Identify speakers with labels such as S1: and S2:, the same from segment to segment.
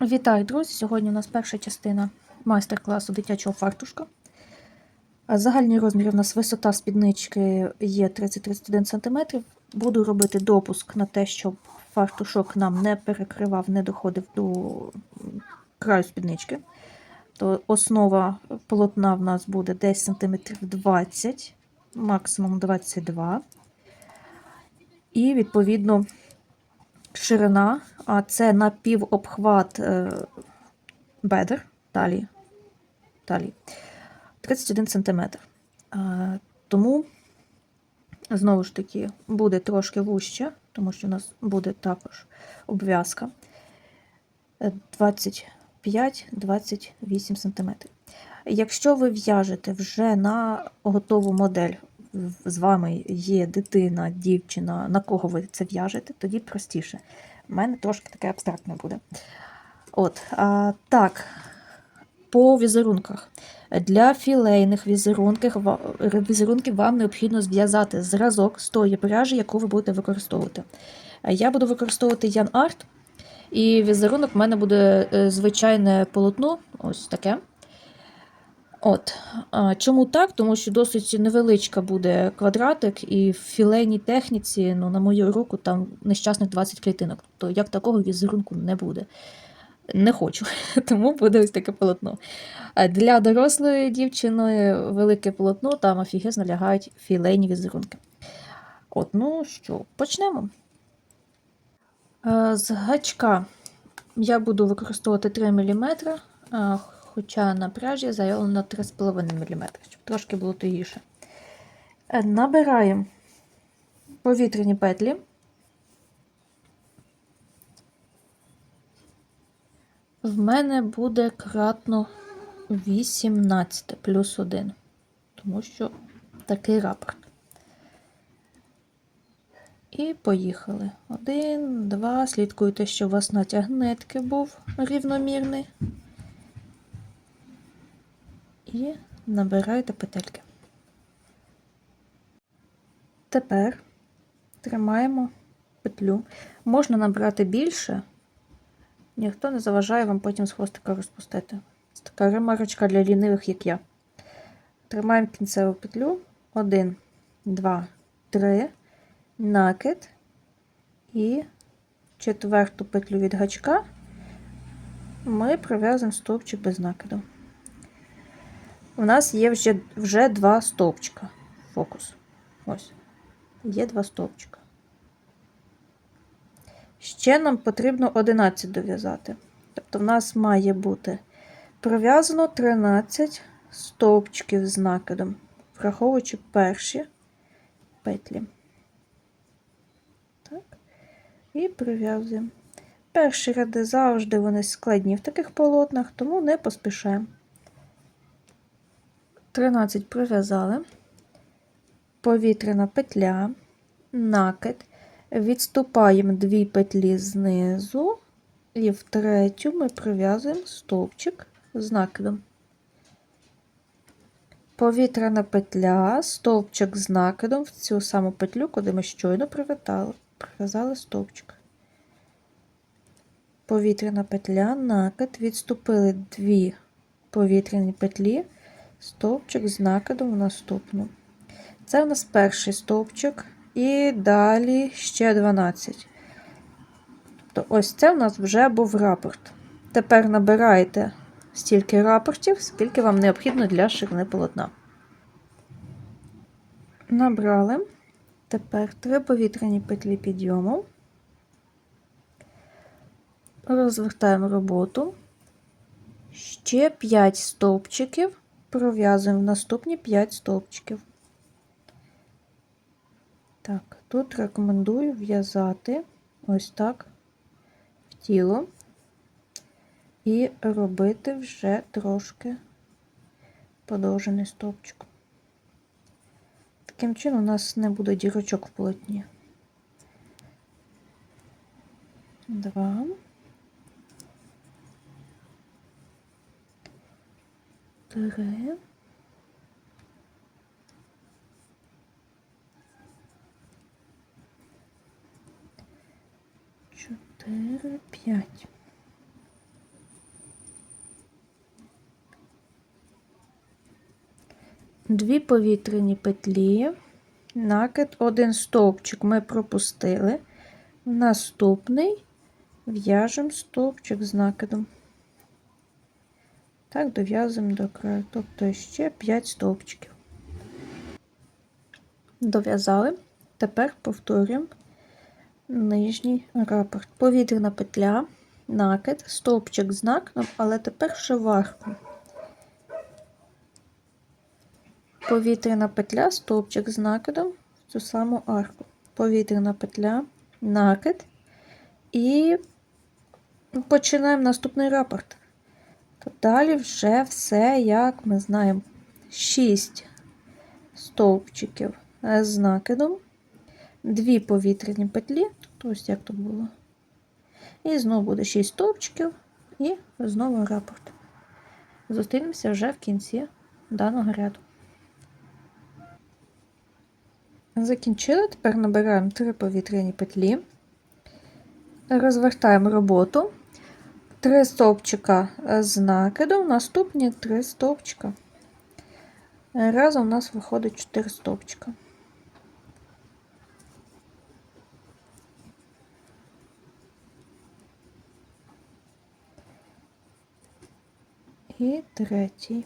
S1: Вітаю, друзі! Сьогодні у нас перша частина майстер-класу дитячого фартушка. Загальний розмір у нас висота спіднички є 30-31 см. Буду робити допуск на те, щоб фартушок нам не перекривав, не доходив до краю спіднички. То основа полотна в нас буде десь см 20, максимум 22. І, відповідно, ширина, а це напівобхват е, бедер талії, талії 31 см. Е, тому, знову ж таки, буде трошки вужче, тому що у нас буде також обв'язка е, 25-28 см. Якщо ви в'яжете вже на готову модель, з вами є дитина, дівчина, на кого ви це в'яжете, тоді простіше. У мене трошки таке абстрактне буде. От, а, так, по візерунках. Для філейних візерунків, візерунків вам необхідно зв'язати зразок з тої пряжі, яку ви будете використовувати. Я буду використовувати Ян Арт, і візерунок в мене буде е, звичайне полотно, ось таке. От. Чому так? Тому що досить невеличка буде квадратик, і в філейній техніці, ну, на мою руку, там нещасних 20 клітинок. Тобто як такого візерунку не буде. Не хочу, тому буде ось таке полотно. Для дорослої дівчини велике полотно, там офігезно лягають філейні візерунки. От, ну що, почнемо. Е, З гачка я буду використовувати 3 мм, хоча на пряжі заявлено 3,5 мм, щоб трошки було тугіше. Е, Набираємо повітряні петлі. В мене буде кратно 18 плюс 1, тому що такий рапорт. І поїхали. Один, два. Слідкуйте, щоб у вас натяг нитки був рівномірний. І набирайте петельки. Тепер тримаємо петлю. Можна набрати більше, ніхто не заважає вам потім з хвостика розпустити. Це така ремарочка для лінивих, як я. Тримаємо кінцеву петлю. Один, два, три накид і четверту петлю від гачка ми пров'язуємо стовпчик без накиду. У нас є вже, вже два стовпчика. Фокус. Ось. Є два стовпчика. Ще нам потрібно 11 дов'язати. Тобто, в нас має бути пров'язано 13 стовпчиків з накидом, враховуючи перші петлі. Так. І прив'язуємо. Перші ряди завжди вони складні в таких полотнах, тому не поспішаємо. 13 прив'язали, повітряна петля, накид, відступаємо дві петлі знизу, і в третю ми прив'язуємо стовпчик з накидом. Повітряна петля, стовпчик з накидом в цю саму петлю, куди ми щойно прив'язали, стовпчик. Повітряна петля, накид, відступили дві повітряні петлі, стовпчик з накидом в наступну. Це у нас перший стовпчик, і далі ще 12. Тобто ось це у нас вже був рапорт. Тепер набираєте стільки рапортів, скільки вам необхідно для ширини полотна. Набрали. Тепер три повітряні петлі підйому. Розвертаємо роботу. Ще 5 стовпчиків пров'язуємо наступні 5 стовпчиків. Так, тут рекомендую в'язати ось так в тіло і робити вже трошки подовжений стовпчик. Таким чином у нас не буде дірочок в полотні. Два. бере. Чотири, п'ять. Дві повітряні петлі, накид, один стовпчик ми пропустили, наступний в'яжемо стовпчик з накидом. Так, дов'язуємо до краю, тобто ще 5 стовпчиків. Дов'язали. Тепер повторюємо нижній рапорт. Повітряна петля, накид, стовпчик з накидом, але тепер ще варку. Повітряна петля, стовпчик з накидом в цю саму арку. Повітряна петля, накид. І починаємо наступний рапорт. Далі вже все, як ми знаємо, 6 стовпчиків з накидом, дві повітряні петлі, ось як тут було. І знову буде 6 стовпчиків і знову рапорт. Зустрінемося вже в кінці даного ряду. Закінчили, тепер набираємо 3 повітряні петлі, розвертаємо роботу, 3 стовпчика з накидом, наступні 3 стовпчика. Разом у нас виходить 4 стовпчика. І третій.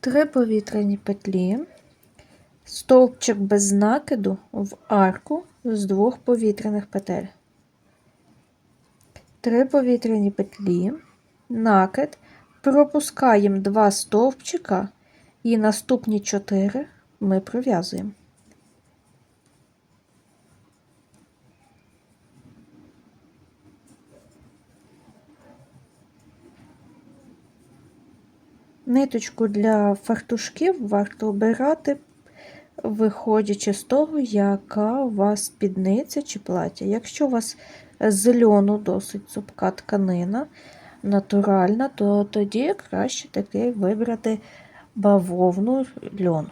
S1: Три повітряні петлі, стовпчик без накиду в арку з двох повітряних петель. Три повітряні петлі, накид, пропускаємо два стовпчика і наступні чотири ми пров'язуємо. Ниточку для фартушків варто обирати, виходячи з того, яка у вас спідниця чи плаття. Якщо у вас з льону досить цупка тканина, натуральна, то тоді краще таки вибрати бавовну льон.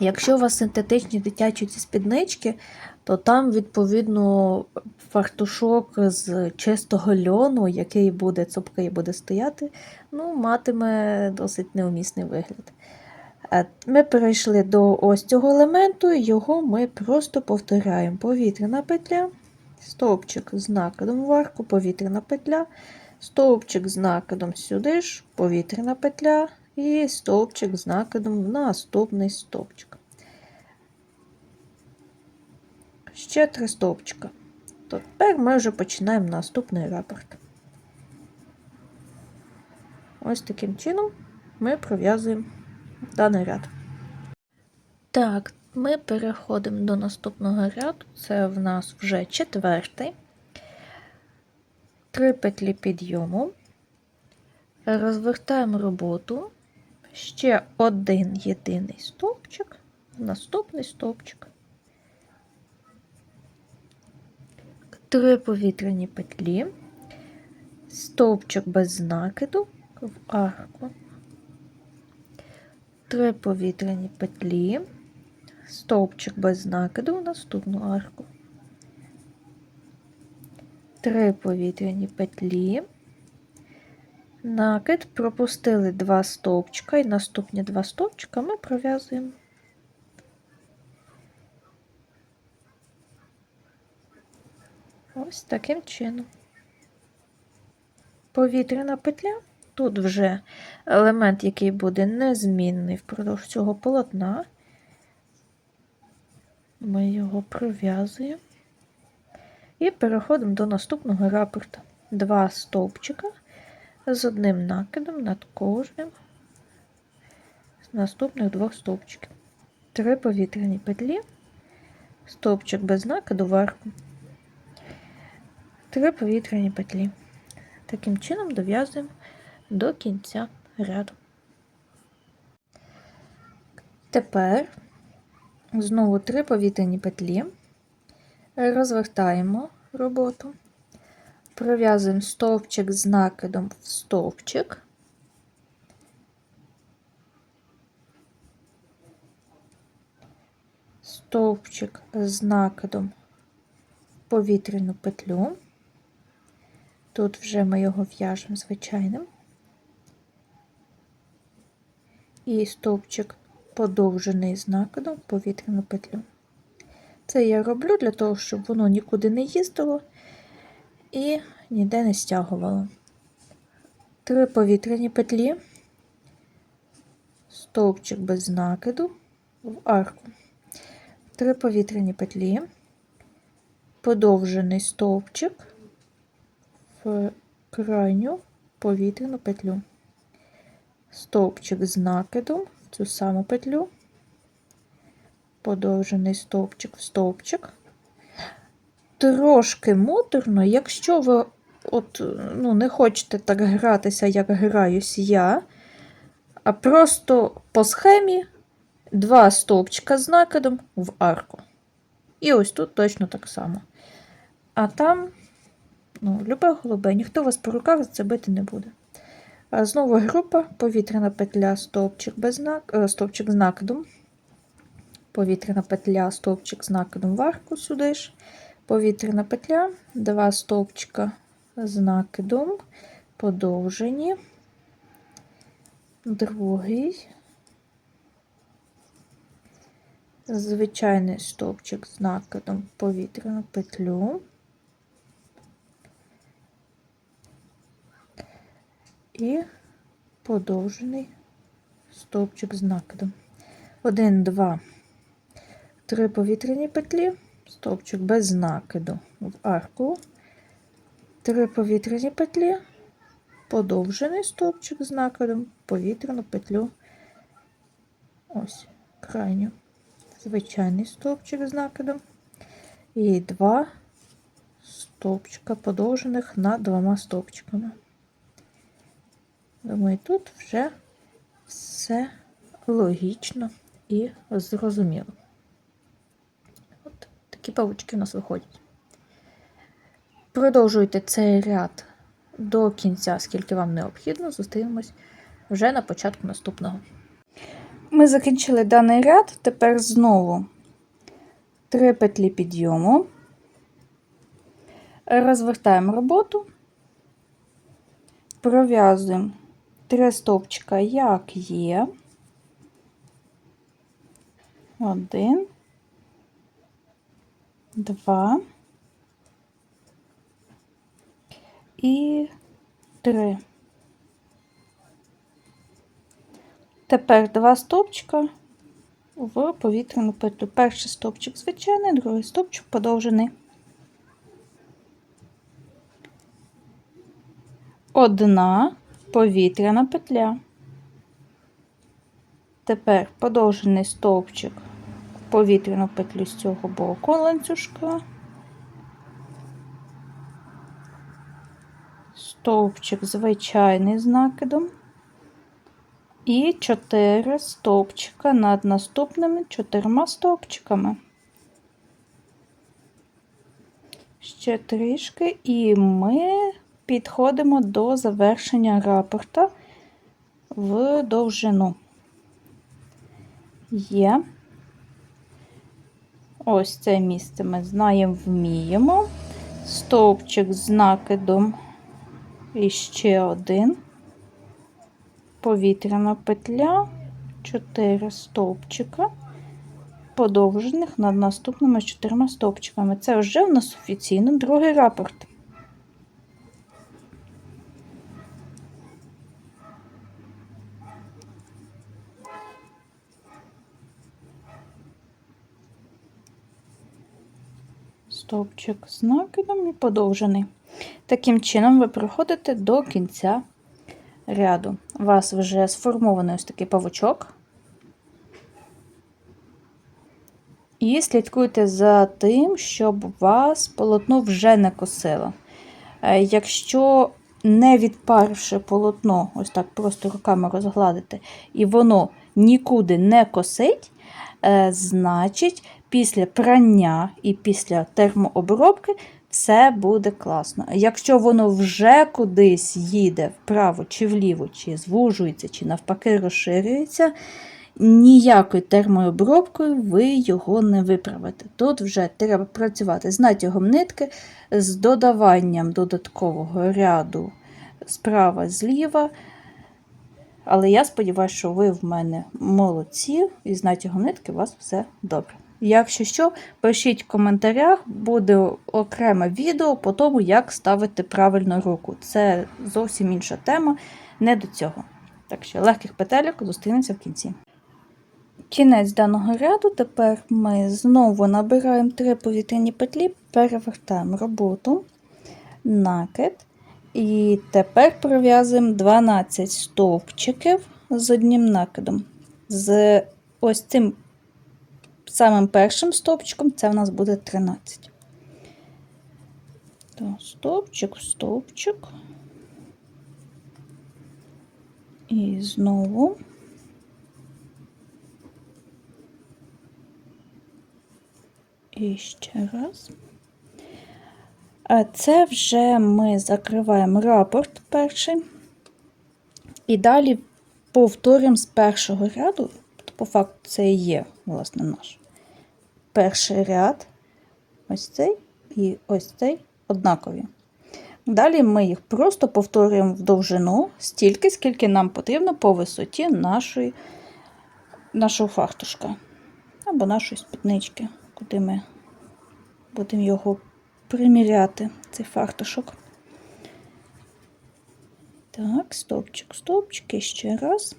S1: Якщо у вас синтетичні дитячі ці спіднички, то там, відповідно, фартушок з чистого льону, який буде цупкий буде стояти, ну, матиме досить неумісний вигляд. Е, ми перейшли до ось цього елементу, його ми просто повторяємо. Повітряна петля, стовпчик з накидом в арку, повітряна петля, стовпчик з накидом сюди ж, повітряна петля і стовпчик з накидом в наступний стовпчик. Ще три стовпчика. Тепер ми вже починаємо наступний рапорт. Ось таким чином ми пров'язуємо даний ряд. Так, ми переходимо до наступного ряду. Це в нас вже четвертий. Три петлі підйому. Розвертаємо роботу. Ще один єдиний стовпчик, наступний стовпчик. Три повітряні петлі, стовпчик без накиду в арку, три повітряні петлі, стовпчик без накиду в наступну арку, три повітряні петлі, накид, пропустили два стовпчика і наступні два стовпчика ми пров'язуємо. Ось таким чином. Повітряна петля. Тут вже елемент, який буде незмінний впродовж цього полотна. Ми його пров'язуємо і переходимо до наступного рапорта. Два стовпчика з одним накидом над кожним з наступних двох стовпчиків. Три повітряні петлі, стовпчик без накиду вверху. Три повітряні петлі. Таким чином дов'язуємо до кінця ряду. Тепер знову три повітряні петлі, розвертаємо роботу, пров'язуємо стовпчик з накидом в стовпчик. Стовпчик з накидом в повітряну петлю. Тут вже ми його в'яжемо звичайним і стовпчик подовжений з накидом в повітряну петлю. Це я роблю для того, щоб воно нікуди не їздило і ніде не стягувало. Три повітряні петлі, стовпчик без накиду в арку. Три повітряні петлі, подовжений стовпчик в крайню повітряну петлю. Стовпчик з накидом в цю саму петлю, подовжений стовпчик в стовпчик. Трошки муторно, якщо ви от, ну, не хочете так гратися, як граюсь я, а просто по схемі два стовпчика з накидом в арку. І ось тут точно так само. А там, ну, любе голубе, ніхто вас по руках за це бити не буде. Знову група, повітряна петля, стовпчик без нак... е, стовпчик з накидом. Повітряна петля, стовпчик з накидом в арку сюди ж. Повітряна петля, два стовпчика з накидом, подовжені. Другий. Звичайний стовпчик з накидом повітряну петлю. І подовжений стовпчик з накидом. Один, два, три повітряні петлі, стовпчик без накиду в арку, три повітряні петлі, подовжений стовпчик з накидом, повітряну петлю. Ось, крайню, звичайний стовпчик з накидом. І два стовпчика подовжених над двома стовпчиками. Думаю, тут вже все логічно і зрозуміло. От такі павучки у нас виходять. Продовжуйте цей ряд до кінця, скільки вам необхідно. Зустрінемось вже на початку наступного. Ми закінчили даний ряд, тепер знову три петлі підйому, розвертаємо роботу, пров'язуємо три стовпчика, як є. Один, два і три. Тепер два стовпчика в повітряну петлю. Перший стовпчик звичайний, другий стовпчик подовжений. Одна повітряна петля. Тепер подовжений стовпчик в повітряну петлю з цього боку ланцюжка. Стовпчик звичайний з накидом. І 4 стовпчика над наступними чотирма стовпчиками. Ще трішки, і ми підходимо до завершення рапорта в довжину. Є. Ось це місце ми знаємо, вміємо. Стовпчик з накидом і ще один. Повітряна петля, 4 стовпчика, подовжених над наступними чотирма стовпчиками. Це вже у нас офіційно другий рапорт. Стовпчик з накидом і подовжений. Таким чином ви приходите до кінця ряду. У вас вже сформований ось такий павучок. І слідкуйте за тим, щоб вас полотно вже не косило. Е, Якщо не відпаривши полотно, ось так просто руками розгладити, і воно нікуди не косить, е, значить, після прання і після термообробки все буде класно. Якщо воно вже кудись їде вправо чи вліво, чи звужується, чи навпаки розширюється, ніякою термообробкою ви його не виправите. Тут вже треба працювати з натягом нитки, з додаванням додаткового ряду справа зліва, Але я сподіваюся, що ви в мене молодці і з натягом нитки у вас все добре. Якщо що, пишіть в коментарях, буде окреме відео по тому, як ставити правильно руку. Це зовсім інша тема, не до цього. Так що легких петельок зустрінемося в кінці. Кінець даного ряду. Тепер ми знову набираємо три повітряні петлі, перевертаємо роботу, накид. І тепер пров'язуємо 12 стовпчиків з одним накидом. З ось цим самим першим стовпчиком це в нас буде 13. То стовпчик, стовпчик. І знову. І ще раз. А це вже ми закриваємо рапорт перший. І далі повторюємо з першого ряду, по факту це і є, власне, наш перший ряд, ось цей і ось цей однакові. Далі ми їх просто повторюємо в довжину стільки, скільки нам потрібно по висоті нашої, нашого фартушка або нашої спіднички, куди ми будемо його приміряти, цей фартушок. Так, стовпчик, стовпчик, ще раз.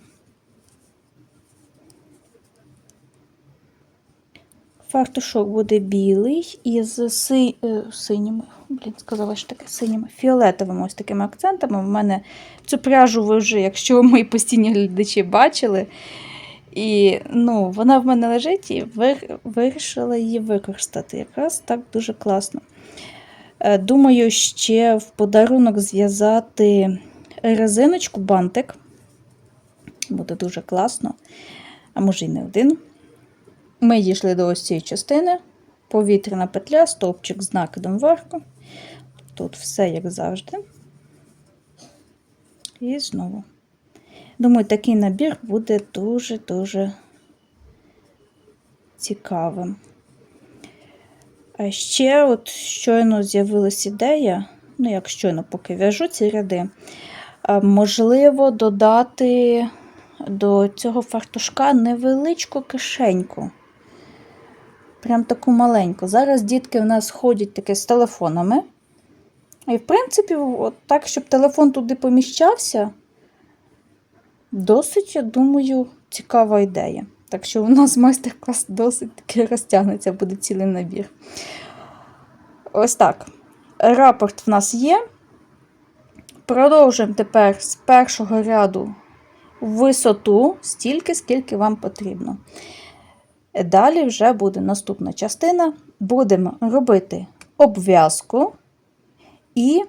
S1: Фартушок буде білий із си... е, синіми, блін, сказала ж таке синіми, фіолетовими ось такими акцентами. У мене цю пряжу ви вже, якщо мої постійні глядачі бачили. І ну, вона в мене лежить і вирішила її використати. Якраз так дуже класно. Е, Думаю, ще в подарунок зв'язати резиночку, бантик. Буде дуже класно. А може й не один. Ми дійшли до ось цієї частини. Повітряна петля, стовпчик з накидом вверху. Тут все як завжди. І знову. Думаю, такий набір буде дуже-дуже цікавим. А ще, от щойно з'явилась ідея, ну, як щойно, поки в'яжу ці ряди, можливо, додати до цього фартушка невеличку кишеньку. Прям таку маленьку. Зараз дітки в нас ходять таке з телефонами. І, в принципі, от так, щоб телефон туди поміщався, досить, я думаю, цікава ідея. Так що у нас майстер-клас досить таки розтягнеться, буде цілий набір. Ось так. Рапорт в нас є. Продовжуємо тепер з першого ряду висоту стільки, скільки вам потрібно. Далі вже буде наступна частина. Будемо робити обв'язку і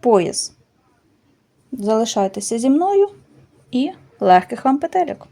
S1: пояс. Залишайтеся зі мною і легких вам петельок.